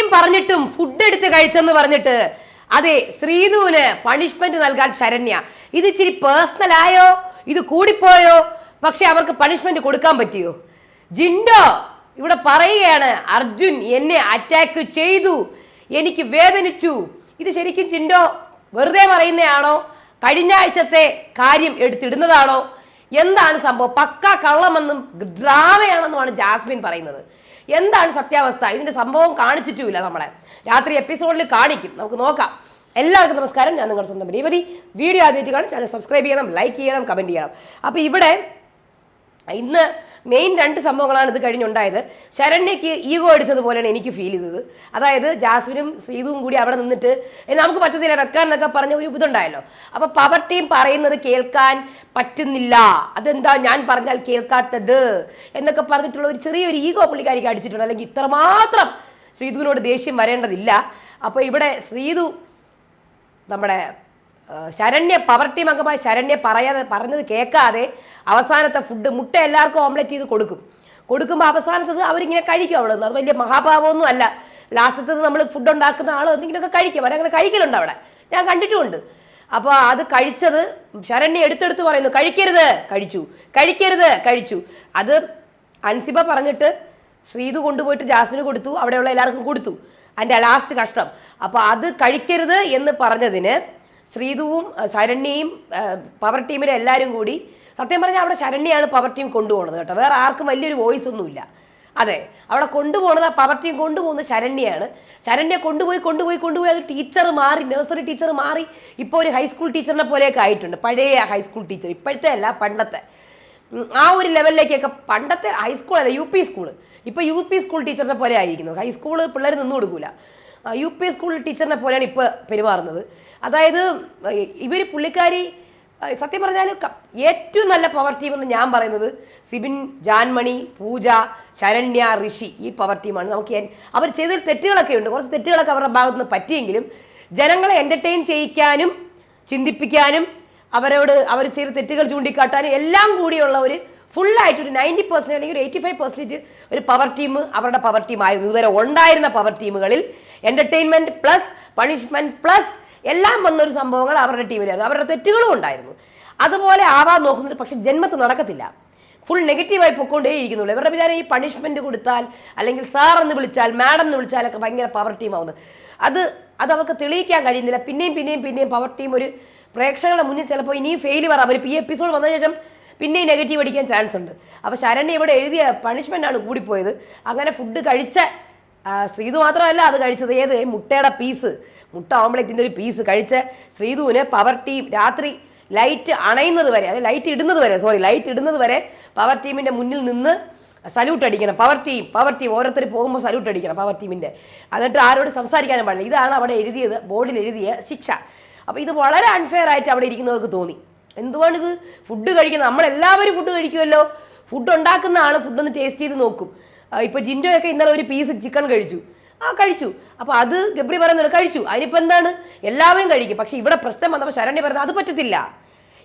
ഇത്രയും പറഞ്ഞിട്ടും ഫുഡ് എടുത്ത് കഴിച്ചെന്ന് പറഞ്ഞിട്ട്. അതെ ശ്രീധുവിന് പണിഷ്മെന്റ് നൽകാൻ ശരണ്യ. ഇത് ഇച്ചിരി പേഴ്സണൽ ആയോ? ഇത് കൂടിപ്പോയോ? പക്ഷെ അവർക്ക് പണിഷ്മെന്റ് കൊടുക്കാൻ പറ്റിയോ? ജിൻഡോ ഇവിടെ പറയുകയാണ് അർജുൻ എന്നെ അറ്റാക്ക് ചെയ്തു. എനിക്ക് വേദനിച്ചു. ഇത് ശരിക്കും ജിൻഡോ വെറുതെ പറയുന്നതാണോ? കഴിഞ്ഞ ആഴ്ചത്തെ കാര്യം എടുത്തിടുന്നതാണോ? എന്താണ് സംഭവം? പക്ക കള്ളമെന്നും ഡ്രാമയാണെന്നുമാണ് ജാസ്മിൻ പറയുന്നത്. എന്താണ് സത്യാവസ്ഥ? ഇതിന്റെ സംഭവം കാണിച്ചിട്ടുമില്ല നമ്മളെ. രാത്രി എപ്പിസോഡിൽ കാണിക്കും. നമുക്ക് നോക്കാം. എല്ലാവർക്കും നമസ്കാരം. ഞാൻ നിങ്ങളുടെ സ്വന്തം രേവതി വീഡിയോ ആദ്യമായിട്ട് കാണും. ചാനൽ സബ്സ്ക്രൈബ് ചെയ്യണം ലൈക്ക് ചെയ്യണം കമന്റ് ചെയ്യണം. അപ്പോൾ ഇവിടെ ഇന്ന് മെയിൻ രണ്ട് സംഭവങ്ങളാണ് ഇത് കഴിഞ്ഞുണ്ടായത്. ശരണ്യയ്ക്ക് ഈഗോ അടിച്ചതുപോലെയാണ് എനിക്ക് ഫീൽ ചെയ്തത്. അതായത് ജാസ്മിനും ശ്രീതുവും കൂടി അവിടെ നിന്നിട്ട് "ഏ, നമുക്ക് പറ്റത്തില്ല വെക്കാൻ എന്നൊക്കെ പറഞ്ഞ ഒരു ഇതുണ്ടായല്ലോ. അപ്പൊ പവർ ടീം പറയുന്നത് കേൾക്കാൻ പറ്റുന്നില്ല. അതെന്താ ഞാൻ പറഞ്ഞാൽ കേൾക്കാത്തത്? എന്നൊക്കെ പറഞ്ഞിട്ടുള്ള ഒരു ചെറിയൊരു ഈഗോ പുള്ളിക്കാരിക്ക് അടിച്ചിട്ടുണ്ട്. അല്ലെങ്കിൽ ഇത്രമാത്രം ശ്രീതുവിനോട് ദേഷ്യം വരേണ്ടതില്ല. അപ്പോൾ ഇവിടെ ശ്രീതു നമ്മുടെ ശരണ്യ പവർ ടീം ശരണ്യ പറയാതെ പറഞ്ഞത് കേൾക്കാതെ അവസാനത്തെ ഫുഡ് മുട്ട എല്ലാവർക്കും ഓംലെറ്റ് ചെയ്ത് കൊടുക്കും. കൊടുക്കുമ്പോൾ അവസാനത്തത് അവരിങ്ങനെ കഴിക്കും അവിടെ നിന്ന്. അത് വലിയ മഹാഭാവമൊന്നും അല്ല. ലാസ്റ്റത്തത് നമ്മൾ ഫുഡ് ഉണ്ടാക്കുന്ന ആൾ എന്തെങ്കിലുമൊക്കെ കഴിക്കും. അവരങ്ങനെ കഴിക്കലുണ്ട് അവിടെ. ഞാൻ കണ്ടിട്ടുമുണ്ട്. അപ്പോൾ അത് കഴിച്ചത് ശരണ്യ എടുത്തെടുത്ത് പറയുന്നു കഴിക്കരുത്. കഴിച്ചു. കഴിക്കരുത്. കഴിച്ചു. അത് അൻസിബ പറഞ്ഞിട്ട് ശ്രീതു കൊണ്ടുപോയിട്ട് ജാസ്മിന് കൊടുത്തു. അവിടെയുള്ള എല്ലാവർക്കും കൊടുത്തു. അതിന്റെ ലാസ്റ്റ് കഷ്ടം അപ്പോൾ അത് കഴിക്കരുത് എന്ന് പറഞ്ഞതിന് ശ്രീതുവും ശരണ്യയും പവർ ടീമിലെ എല്ലാവരും കൂടി സത്യം പറഞ്ഞാൽ അവിടെ ശരണ്യാണ് പവർ ടീം കൊണ്ടുപോകുന്നത് കേട്ടോ. വേറെ ആർക്കും വലിയൊരു വോയിസ് ഒന്നുമില്ല. അതെ അവിടെ കൊണ്ടുപോകുന്നത് ആ പവർ ടീം കൊണ്ടുപോകുന്നത് ശരണ്യാണ്. ശരണ്യ കൊണ്ടുപോയി കൊണ്ടുപോയി കൊണ്ടുപോയി അത് ടീച്ചർ മാറി നഴ്സറി ടീച്ചർ മാറി ഇപ്പോൾ ഒരു ഹൈസ്കൂൾ ടീച്ചറിനെ പോലെയൊക്കെ ആയിട്ടുണ്ട്. പഴയ ഹൈസ്കൂൾ ടീച്ചർ ഇപ്പോഴത്തെ അല്ല പണ്ടത്തെ. ആ ഒരു ലെവലിലേക്കൊക്കെ പണ്ടത്തെ ഹൈസ്കൂൾ അല്ല യു പി സ്കൂൾ ഇപ്പോൾ യു പി സ്കൂൾ ടീച്ചറിനെ പോലെ ആയിരിക്കുന്നത് ഹൈസ്കൂൾ പിള്ളേർ നിന്നു കൊടുക്കൂല. ആ, യു പി സ്കൂൾ ടീച്ചറിനെ പോലെയാണ് ഇപ്പോൾ പെരുമാറുന്നത്. അതായത് ഇവർ പുള്ളിക്കാരി സത്യം പറഞ്ഞാൽ ഏറ്റവും നല്ല പവർ ടീം എന്ന് ഞാൻ പറയുന്നത് സിബിൻ ജാൻമണി പൂജ ശരണ്യ ഋഷി ഈ പവർ ടീമാണ് നമുക്ക് അവർ ചെയ്ത തെറ്റുകളൊക്കെ ഉണ്ട്. കുറച്ച് തെറ്റുകളൊക്കെ അവരുടെ ഭാഗത്തു നിന്ന് പറ്റിയെങ്കിലും ജനങ്ങളെ എന്റർടൈൻ ചെയ്യിക്കാനും ചിന്തിപ്പിക്കാനും അവരോട് അവർ ചെയ്ത തെറ്റുകൾ ചൂണ്ടിക്കാട്ടാനും എല്ലാം കൂടിയുള്ള ഒരു ഫുള്ളായിട്ട് ഒരു നയന്റി പെർസെന്റ് അല്ലെങ്കിൽ ഒരു എയ്റ്റി ഫൈവ് പെർസെന്റേജ് ഒരു പവർ ടീം അവരുടെ പവർ ടീം ആയിരുന്നു. ഇതുവരെ ഉണ്ടായിരുന്ന പവർ ടീമുകളിൽ എന്റർടൈൻമെന്റ് പ്ലസ് പണിഷ്മെന്റ് പ്ലസ് എല്ലാം വന്നൊരു സംഭവങ്ങൾ അവരുടെ ടീമിലായിരുന്നു അവരുടെ തെറ്റുകളും ഉണ്ടായിരുന്നു. അതുപോലെ ആവാൻ നോക്കുന്നത് പക്ഷെ ജന്മത്ത് നടക്കത്തില്ല. ഫുൾ നെഗറ്റീവായി പൊക്കോണ്ടേ ഇരിക്കുന്നുള്ളൂ. ഇവരുടെ വിചാരം ഈ പണിഷ്മെന്റ് കൊടുത്താൽ അല്ലെങ്കിൽ സാർ എന്ന് വിളിച്ചാൽ മാഡം എന്ന് വിളിച്ചാലൊക്കെ ഭയങ്കര പവർ ടീം ആവുന്നത്. അത് അത് അവർക്ക് തെളിയിക്കാൻ കഴിയുന്നില്ല. പിന്നെയും പിന്നെയും പിന്നെയും പവർ ടീം ഒരു പ്രേക്ഷകരുടെ മുന്നിൽ ചിലപ്പോൾ ഇനിയും പറയാം അവർ ഈ എപ്പിസോഡ് വന്ന ശേഷം പിന്നെയും നെഗറ്റീവ് അടിക്കാൻ ചാൻസ് ഉണ്ട്. അപ്പോൾ ശരണ്യ ഇവിടെ എഴുതിയ പണിഷ്മെന്റ് ആണ് കൂടിപ്പോയത്. അങ്ങനെ ഫുഡ് കഴിച്ച ശ്രീതു മാത്രമല്ല അത് കഴിച്ചത്. ഏത്? മുട്ടയുടെ പീസ് മുട്ട ഓംലെറ്റിന്റെ ഒരു പീസ് കഴിച്ച് ശ്രീധുവിന് പവർ ടീം രാത്രി ലൈറ്റ് അണയുന്നത് വരെ അത് ലൈറ്റ് ഇടുന്നത് വരെ സോറി ലൈറ്റ് ഇടുന്നത് വരെ പവർ ടീമിന്റെ മുന്നിൽ നിന്ന് സല്യൂട്ട് അടിക്കണം. പവർ ടീം പവർ ടീം ഓരോരുത്തർ പോകുമ്പോൾ സല്യൂട്ട് അടിക്കണം പവർ ടീമിന്റെ എന്നിട്ട് ആരോട് സംസാരിക്കാനും പാടില്ല. ഇതാണ് അവിടെ എഴുതിയത് ബോർഡിൽ എഴുതിയ ശിക്ഷ. അപ്പോൾ ഇത് വളരെ അൺഫെയർ ആയിട്ട് അവിടെ ഇരിക്കുന്നവർക്ക് തോന്നി. എന്തുകൊണ്ടിത് ഫുഡ് കഴിക്കുന്നത് നമ്മളെല്ലാവരും ഫുഡ് കഴിക്കുമല്ലോ? ഫുഡ് ഉണ്ടാക്കുന്ന ആൾ ഫുഡ് ഒന്ന് ടേസ്റ്റ് ചെയ്ത് നോക്കും. ഇപ്പോൾ ജിൻഡോയൊക്കെ ഇന്നലെ ഒരു പീസ് ചിക്കൻ കഴിച്ചു. ആ കഴിച്ചു. അപ്പോൾ അത് ഗബ്രി പറയുന്നത് കഴിച്ചു. അതിനിപ്പോൾ എന്താണ്? എല്ലാവരും കഴിക്കും. പക്ഷെ ഇവിടെ പ്രശ്നം വന്നപ്പോൾ ശരണ്യ പറഞ്ഞത് അത് പറ്റത്തില്ല.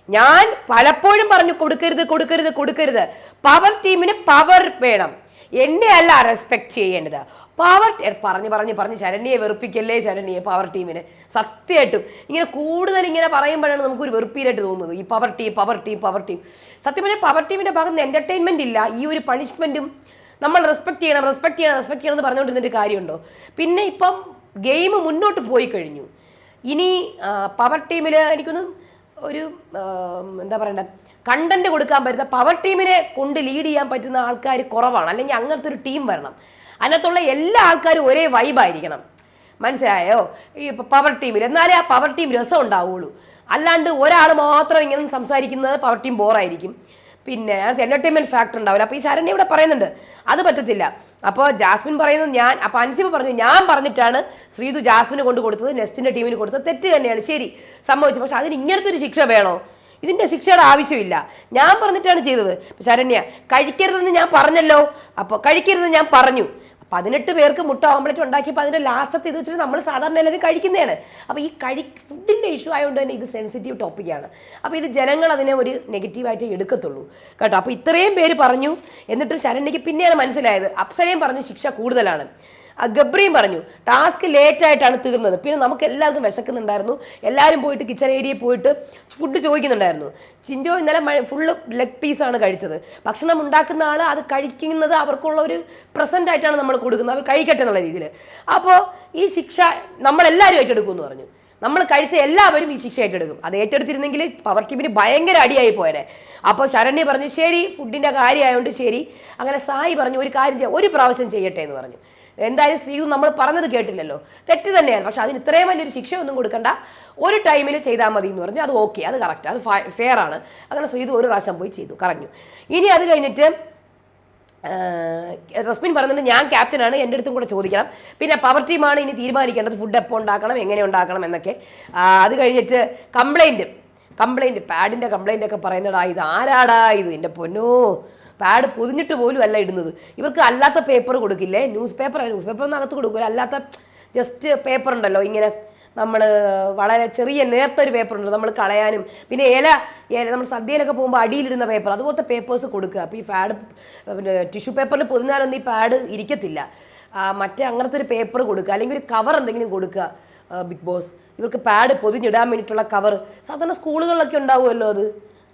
ഞാൻ പലപ്പോഴും പറഞ്ഞു കൊടുക്കരുത് കൊടുക്കരുത് കൊടുക്കരുത്. പവർ ടീമിന് പവർ വേണം. എന്നെ അല്ല റെസ്പെക്ട് ചെയ്യേണ്ടത്. പവർ പറഞ്ഞ് പറഞ്ഞ് പറഞ്ഞ് ശരണ്യെ വെറുപ്പിക്കല്ലേ ശരണ്യെ പവർ ടീമിനെ സത്യമായിട്ടും. ഇങ്ങനെ കൂടുതൽ ഇങ്ങനെ പറയുമ്പോഴാണ് നമുക്കൊരു വെറുപ്പിയിലായിട്ട് തോന്നുന്നത്. ഈ power team power team power team സത്യം പറഞ്ഞാൽ പവർ ടീമിന്റെ ഭാഗത്ത് നിന്ന് എന്റർടൈൻമെന്റ് ഇല്ല. ഈ ഒരു പണിഷ്മെന്റും നമ്മൾ റെസ്പെക്ട് ചെയ്യണം റെസ്പെക്ട് ചെയ്യണം റെസ്പെക്ട് ചെയ്യണം എന്ന് പറഞ്ഞുകൊണ്ടിരുന്നിട്ട് കാര്യമുണ്ടോ? പിന്നെ ഇപ്പം ഗെയിം മുന്നോട്ട് പോയി കഴിഞ്ഞു. ഇനി പവർ ടീമിൽ എനിക്കൊന്നും ഒരു എന്താ പറയണ്ട കണ്ടന്റ് കൊടുക്കാൻ പറ്റുന്ന പവർ ടീമിനെ കൊണ്ട് ലീഡ് ചെയ്യാൻ പറ്റുന്ന ആൾക്കാർ കുറവാണ്. അല്ലെങ്കിൽ അങ്ങനത്തെ ഒരു ടീം വരണം. അതിനകത്തുള്ള എല്ലാ ആൾക്കാരും ഒരേ വൈബായിരിക്കണം മനസ്സിലായോ? ഈ പവർ ടീമിൽ എന്നാലേ ആ പവർ ടീം രസം ഉണ്ടാവുള്ളൂ. അല്ലാണ്ട് ഒരാൾ മാത്രം ഇങ്ങനെ സംസാരിക്കുന്നത് പവർ ടീം ബോറായിരിക്കും പിന്നെ എന്റർടൈൻമെന്റ് ഫാക്ടർ ഉണ്ടാവില്ല. അപ്പോൾ ഈ ശരണ്യ ഇവിടെ പറയുന്നുണ്ട് അത് പറ്റത്തില്ല. അപ്പോൾ ജാസ്മിൻ പറയുന്നു ഞാൻ അപ്പോൾ അൻസിബ് പറഞ്ഞു ഞാൻ പറഞ്ഞിട്ടാണ് ശ്രീതു ജാസ്മിന് കൊണ്ട് കൊടുത്തത് നെസ്റ്റിന്റെ ടീമിന് കൊടുത്തത്. തെറ്റ് തന്നെയാണ് ശരി സംഭവിച്ചു പക്ഷെ അതിന് ഇങ്ങനത്തെ ഒരു ശിക്ഷ വേണോ? ഇതിന്റെ ശിക്ഷയുടെ ആവശ്യമില്ല. ഞാൻ പറഞ്ഞിട്ടാണ് ചെയ്തത്. ശരണ്യ കഴിക്കരുതെന്ന് ഞാൻ പറഞ്ഞല്ലോ. അപ്പോൾ കഴിക്കരുതെന്ന് ഞാൻ പറഞ്ഞു. പതിനെട്ട് പേർക്ക് മുട്ട ഓംലെറ്റ് ഉണ്ടാക്കിയപ്പോൾ അതിന്റെ ലാസ്റ്റത്തെ ഇത് വെച്ചിട്ട് നമ്മൾ സാധാരണ എല്ലാവരും കഴിക്കുന്നതാണ്. അപ്പോൾ ഈ കഴി ഫുഡിന്റെ ഇഷ്യൂ ആയതുകൊണ്ട് തന്നെ ഇത് സെൻസിറ്റീവ് ടോപ്പിക്കാണ് അപ്പോൾ ഇത് ജനങ്ങൾ അതിനെ ഒരു നെഗറ്റീവായിട്ട് എടുക്കത്തുള്ളൂ. കേട്ടോ? അപ്പോൾ ഇത്രയും പേര് പറഞ്ഞു. എന്നിട്ടും ശരണ്യക്ക് പിന്നെയാണ് മനസ്സിലായത്. അപ്സരയും പറഞ്ഞു ശിക്ഷ കൂടുതലാണ്. ഗബ്രിയും പറഞ്ഞു ടാസ്ക് ലേറ്റ് ആയിട്ടാണ് തീർന്നത്. പിന്നെ നമുക്ക് എല്ലാവർക്കും വിശക്കുന്നുണ്ടായിരുന്നു. എല്ലാവരും പോയിട്ട് കിച്ചൺ ഏരിയയിൽ പോയിട്ട് ഫുഡ് ചോദിക്കുന്നുണ്ടായിരുന്നു. ചിൻഡോ ഇന്നലെ ഫുള്ള് ലെഗ് പീസാണ് കഴിച്ചത്. ഭക്ഷണം ഉണ്ടാക്കുന്ന ആൾ അത് കഴിക്കുന്നത് അവർക്കുള്ള ഒരു പ്രസന്റ് ആയിട്ടാണ് നമ്മൾ കൊടുക്കുന്നത്. അവർ കഴിക്കട്ടെ എന്നുള്ള രീതിയിൽ. അപ്പോൾ ഈ ശിക്ഷ നമ്മളെല്ലാവരും ഏറ്റെടുക്കുമെന്ന് പറഞ്ഞു. നമ്മൾ കഴിച്ച എല്ലാവരും ഈ ശിക്ഷ ഏറ്റെടുക്കും. അത് ഏറ്റെടുത്തിരുന്നെങ്കിൽ പവർ ടീമിന് ഭയങ്കര അടിയായി പോയനെ. അപ്പോൾ ശരണ്യ പറഞ്ഞു ശരി ഫുഡിന്റെ കാര്യമായതുകൊണ്ട് ശരി. അങ്ങനെ സായി പറഞ്ഞു ഒരു കാര്യം ചെയ്യാം ഒരു പ്രാവശ്യം ചെയ്യട്ടെ എന്ന് പറഞ്ഞു. എന്തായാലും സ്ത്രീ നമ്മൾ പറഞ്ഞത് കേട്ടില്ലല്ലോ. തെറ്റ് തന്നെയാണ്. പക്ഷെ അതിന് ഇത്രയും വലിയൊരു ശിക്ഷ ഒന്നും കൊടുക്കണ്ട. ഒരു ടൈമിൽ ചെയ്താൽ മതി എന്ന് പറഞ്ഞു. അത് ഓക്കെ അത് കറക്റ്റ് അത് ഫെയർ ആണ്. അങ്ങനെ ശ്രീതു ഒരു പ്രാവശ്യം പോയി ചെയ്തു കറഞ്ഞു ഇനി അത് കഴിഞ്ഞിട്ട് റസ്മിൻ പറയുന്നുണ്ട് ഞാൻ ക്യാപ്റ്റനാണ് എന്റെ അടുത്തും കൂടെ ചോദിക്കണം. പിന്നെ പവർ ടീമാണ് ഇനി തീരുമാനിക്കേണ്ടത്. ഫുഡ് എപ്പോൾ ഉണ്ടാക്കണം എങ്ങനെ ഉണ്ടാക്കണം എന്നൊക്കെ. അത് കഴിഞ്ഞിട്ട് കംപ്ലൈന്റ് കംപ്ലൈന്റ് പാഡിന്റെ കംപ്ലൈന്റ് ഒക്കെ പറയുന്നടാ ഇത് ആരാടാ ഇത്? എന്റെ പൊന്നോ പാഡ് പൊതിഞ്ഞിട്ട് പോലും അല്ല ഇടുന്നത്. ഇവർക്ക് അല്ലാത്ത പേപ്പർ കൊടുക്കില്ലേ? ന്യൂസ് പേപ്പർ ന്യൂസ് പേപ്പറൊന്നും അകത്ത് കൊടുക്കില്ല അല്ലാത്ത ജസ്റ്റ് പേപ്പർ ഉണ്ടല്ലോ ഇങ്ങനെ. നമ്മൾ വളരെ ചെറിയ നേർത്ത ഒരു പേപ്പർ ഉണ്ട് നമ്മൾ കളയാനും. പിന്നെ ഇല ഇല നമ്മൾ സദ്യയിലൊക്കെ പോകുമ്പോൾ അടിയിലിടുന്ന പേപ്പർ അതുപോലത്തെ പേപ്പേഴ്സ് കൊടുക്കുക. അപ്പോൾ ഈ പാഡ് പിന്നെ ടിഷ്യൂ പേപ്പറിൽ പൊതിഞ്ഞാലൊന്നും ഈ പാഡ് ഇരിക്കത്തില്ല. മറ്റേ അങ്ങനത്തെ ഒരു പേപ്പർ കൊടുക്കുക. അല്ലെങ്കിൽ ഒരു കവർ എന്തെങ്കിലും കൊടുക്കുക ബിഗ് ബോസ് ഇവർക്ക് പാഡ് പൊതിഞ്ഞിടാൻ വേണ്ടിയിട്ടുള്ള കവർ സാധാരണ സ്കൂളുകളിലൊക്കെ ഉണ്ടാവുമല്ലോ അത്.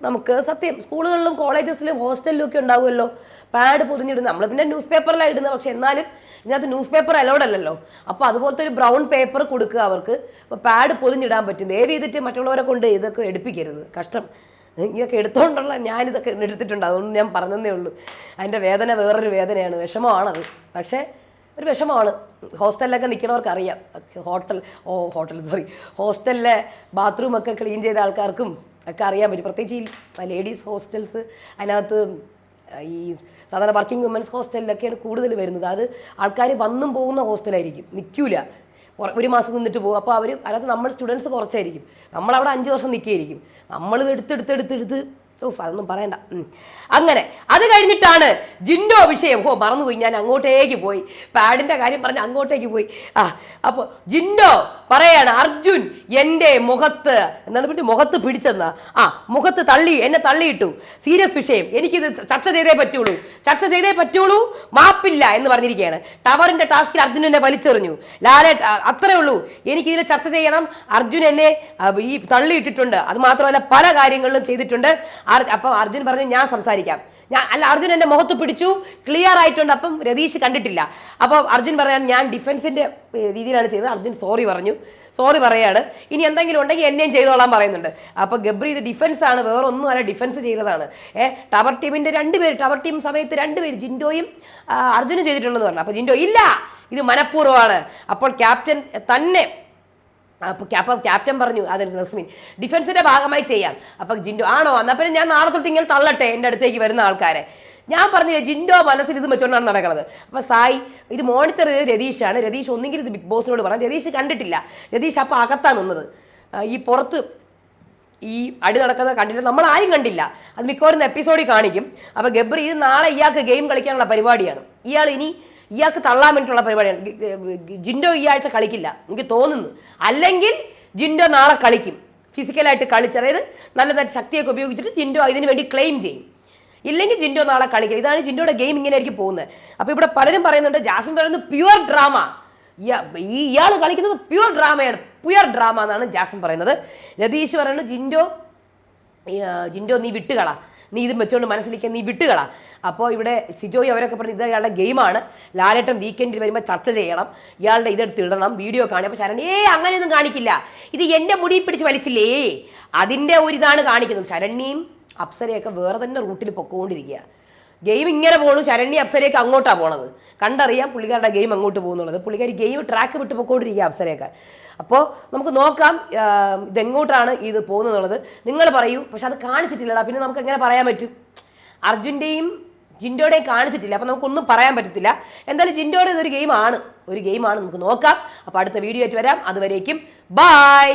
നമുക്ക് സത്യം സ്കൂളുകളിലും കോളേജസിലും ഹോസ്റ്റലിലും ഒക്കെ ഉണ്ടാവുമല്ലോ. പാഡ് പൊതിഞ്ഞിടുന്നത് നമ്മൾ പിന്നെ ന്യൂസ് പേപ്പറിലാണ് ഇടുന്നത് പക്ഷെ എന്നാലും ഇതിനകത്ത് ന്യൂസ് പേപ്പർ അലൗഡ് അല്ലല്ലോ. അപ്പോൾ അതുപോലത്തെ ഒരു ബ്രൗൺ പേപ്പർ കൊടുക്കുക അവർക്ക്. അപ്പോൾ പാഡ് പൊതിഞ്ഞിടാൻ പറ്റും. ദയവ് ചെയ്തിട്ട് മറ്റുള്ളവരെ കൊണ്ട് ഇതൊക്കെ എടുപ്പിക്കരുത്. കഷ്ടം. ഇതൊക്കെ എടുത്തോണ്ടുള്ള ഞാനിതൊക്കെ എടുത്തിട്ടുണ്ട്. അതുകൊണ്ട് ഞാൻ പറഞ്ഞതേ ഉള്ളൂ. അതിന്റെ വേദന വേറൊരു വേദനയാണ്. വിഷമമാണത്. പക്ഷേ ഒരു വിഷമമാണ്. ഹോസ്റ്റലിലൊക്കെ നിൽക്കണവർക്ക് അറിയാം. ഹോട്ടൽ ഓ ഹോട്ടൽ സോറി ഹോസ്റ്റലിലെ ബാത്റൂമൊക്കെ ക്ലീൻ ചെയ്ത ആൾക്കാർക്കും ഒക്കെ അറിയാൻ പറ്റും. പ്രത്യേകിച്ച് ഈ ലേഡീസ് ഹോസ്റ്റൽസ് അതിനകത്ത് ഈ സാധാരണ വർക്കിംഗ് വുമൻസ് ഹോസ്റ്റലിലൊക്കെയാണ് കൂടുതൽ വരുന്നത്. അത് ആൾക്കാർ വന്നും പോകുന്ന ഹോസ്റ്റലായിരിക്കും നിൽക്കൂല കുറ- ഒരു മാസം നിന്നിട്ട് പോകും. അപ്പോൾ അവർ അതിനകത്ത് നമ്മൾ സ്റ്റുഡൻസ് കുറച്ചായിരിക്കും. നമ്മളവിടെ അഞ്ച് വർഷം നിൽക്കുകയായിരിക്കും നമ്മളിത് എടുത്തെടുത്തെടുത്തെടുത്ത് ഓഫ് അതൊന്നും പറയണ്ട. അങ്ങനെ അത് കഴിഞ്ഞിട്ടാണ് ജിൻഡോ വിഷയം ഓ മറന്നുപോയി. ഞാൻ അങ്ങോട്ടേക്ക് പോയി. പാഡിന്റെ കാര്യം പറഞ്ഞ് അങ്ങോട്ടേക്ക് പോയി. ആ അപ്പോൾ ജിൻഡോ പറയാണ് അർജുൻ എന്റെ മുഖത്ത് എന്താണ് പിന്നെ മുഖത്ത് പിടിച്ചെന്ന. ആ മുഖത്ത് തള്ളി എന്നെ തള്ളിയിട്ടു. സീരിയസ് വിഷയം. എനിക്കിത് ചർച്ച ചെയ്തേ പറ്റുള്ളൂ. ചർച്ച ചെയ്തേ പറ്റുള്ളൂ? മാപ്പില്ല എന്ന് പറഞ്ഞിരിക്കുകയാണ് ടവറിന്റെ ടാസ്കിൽ അർജുൻ എന്നെ വലിച്ചെറിഞ്ഞു. ലാലേ അത്രേ ഉള്ളൂ. എനിക്കിതിൽ ചർച്ച ചെയ്യണം. അർജുൻ എന്നെ ഈ തള്ളിയിട്ടിട്ടുണ്ട്. അത് മാത്രമല്ല പല കാര്യങ്ങളിലും ചെയ്തിട്ടുണ്ട്. അപ്പം അർജുൻ പറഞ്ഞു ഞാൻ സംസാരിക്കാം. ഞാൻ അല്ല അർജുൻ എന്റെ മുഖത്ത് പിടിച്ചു. ക്ലിയർ ആയിട്ടുണ്ട്. അപ്പം രതീഷ് കണ്ടിട്ടില്ല. അപ്പോൾ അർജുൻ പറയാൻ ഞാൻ ഡിഫൻസിന്റെ രീതിയിലാണ് ചെയ്തത്. അർജുൻ സോറി പറഞ്ഞു. സോറി പറയാണ്. ഇനി എന്തെങ്കിലും ഉണ്ടെങ്കിൽ എന്നെയും ചെയ്തോളാൻ പറയുന്നുണ്ട്. അപ്പോൾ ഗബ്രി ഇത് ഡിഫൻസ് ആണ്. വേറെ ഒന്നും അല്ല ഡിഫൻസ് ചെയ്തതാണ്. ഏ ടവർ ടീമിന്റെ രണ്ട് പേര് ടവർ ടീം സമയത്ത് രണ്ട് പേര് ജിൻഡോയും അർജുനും ചെയ്തിട്ടുണ്ടെന്ന് പറഞ്ഞു. അപ്പോൾ ജിൻഡോ ഇല്ല! ഇത് മനഃപൂർവമാണ്. അപ്പോൾ ക്യാപ്റ്റൻ തന്നെ അപ്പോൾ അപ്പം ക്യാപ്റ്റൻ പറഞ്ഞു അതെ റസ്മിൻ ഡിഫൻസിന്റെ ഭാഗമായി ചെയ്യാം. അപ്പം ജിൻഡോ ആണോ? എന്നാൽ പിന്നെ ഞാൻ നാളെ തൊട്ട് ഇങ്ങനെ തള്ളട്ടെ എന്റെ അടുത്തേക്ക് വരുന്ന ആൾക്കാരെ? ഞാൻ പറഞ്ഞു ജിൻഡോ മനസ്സിൽ ഇത് വെച്ചുകൊണ്ടാണ് നടക്കുന്നത് അപ്പോൾ സായി ഇത് മോണിറ്റർ ചെയ്ത് രതീഷാണ്. രതീഷ് ഒന്നെങ്കിൽ ഇത് ബിഗ് ബോസിനോട് പറഞ്ഞു രതീഷ് കണ്ടിട്ടില്ല. രതീഷ് അപ്പോൾ അകത്താണ് നിന്നത്. ഈ പുറത്ത് ഈ അടി നടക്കുന്നത് കണ്ടിട്ട് നമ്മൾ ആരും കണ്ടില്ല. അത് മിക്കവാറും എപ്പിസോഡിൽ കാണിക്കും. അപ്പോൾ ഗബ്രി ഇത് നാളെ ഇയാൾക്ക് ഗെയിം കളിക്കാനുള്ള പരിപാടിയാണ്. ഇയാൾ ഇനി ഇയാൾക്ക് തള്ളാൻ വേണ്ടിയിട്ടുള്ള പരിപാടിയാണ്. ജിൻഡോ ഈ ആഴ്ച കളിക്കില്ല. എനിക്ക് തോന്നുന്നു. അല്ലെങ്കിൽ ജിൻഡോ നാളെ കളിക്കും. ഫിസിക്കലായിട്ട് കളിച്ച് അതായത് നല്ലതായിട്ട് ശക്തിയൊക്കെ ഉപയോഗിച്ചിട്ട് ജിൻഡോ ഇതിന് വേണ്ടി ക്ലെയിം ചെയ്യും. ഇല്ലെങ്കിൽ ജിൻഡോ നാളെ കളിക്കും. ഇതാണ് ജിൻഡോയുടെ ഗെയിം ഇങ്ങനെ ആയിരിക്കും പോകുന്നത്. അപ്പോൾ ഇവിടെ പലരും പറയുന്നുണ്ട് ജാസ്മിൻ പറയുന്നത് പ്യുവർ ഡ്രാമ ഈ ഇയാൾ കളിക്കുന്നത് പ്യുവർ ഡ്രാമയാണ് പ്യുവർ ഡ്രാമ എന്നാണ് ജാസ്മിൻ പറയുന്നത്. രതീഷ് പറയുന്നത് ജിൻഡോ ജിൻഡോ നീ വിട്ടുകള. നീ ഇതും വെച്ചുകൊണ്ട് മനസ്സിലേക്ക് നീ വിട്ടുകള. അപ്പോൾ ഇവിടെ സിജോയി അവരൊക്കെ പറഞ്ഞു ഇത് ഇയാളുടെ ഗെയിമാണ്. ലാലേട്ടൻ വീക്കെൻഡിൽ വരുമ്പോൾ ചർച്ച ചെയ്യണം. ഇയാളുടെ ഇതെടുത്ത് ഇടണം വീഡിയോ കാണുക അപ്പോൾ ശരണി ഏ അങ്ങനെയൊന്നും കാണിക്കില്ല. ഇത് എന്റെ മുടി പിടിച്ച് വലിച്ചില്ലേ? അതിന്റെ ഒരു ഇതാണ് കാണിക്കുന്നത്. ശരണ്യയും അപ്സരയൊക്കെ വേറെ തന്നെ റൂട്ടിൽ പൊക്കോണ്ടിരിക്കുക ഗെയിം ഇങ്ങനെ പോണു ശരണ്യ അപ്സരയൊക്കെ അങ്ങോട്ടാണ് പോണത്. കണ്ടറിയാം പുള്ളിക്കാരുടെ ഗെയിം അങ്ങോട്ട് പോകുന്നുള്ളത്. പുള്ളിക്കാരി ഗെയിം ട്രാക്ക് വിട്ട് പൊക്കോണ്ടിരിക്കുക അപ്സരയൊക്കെ. അപ്പോൾ നമുക്ക് നോക്കാം ഇതെങ്ങോട്ടാണ് ഇത് പോകുന്നുള്ളത്. നിങ്ങൾ പറയൂ പക്ഷെ അത് കാണിച്ചിട്ടില്ലടാ. പിന്നെ നമുക്ക് എങ്ങനെ പറയാൻ പറ്റും? അർജുന്റെയും ജിൻഡോയുടെയും കാണിച്ചിട്ടില്ല. അപ്പോൾ നമുക്കൊന്നും പറയാൻ പറ്റത്തില്ല. എന്തായാലും ജിൻഡോയുടെ ഇതൊരു ഗെയിമാണ്. ഒരു ഗെയിമാണ്. നമുക്ക് നോക്കാം. അപ്പോൾ അടുത്ത വീഡിയോ ആയിട്ട് വരാം. അതുവരേക്കും ബായ്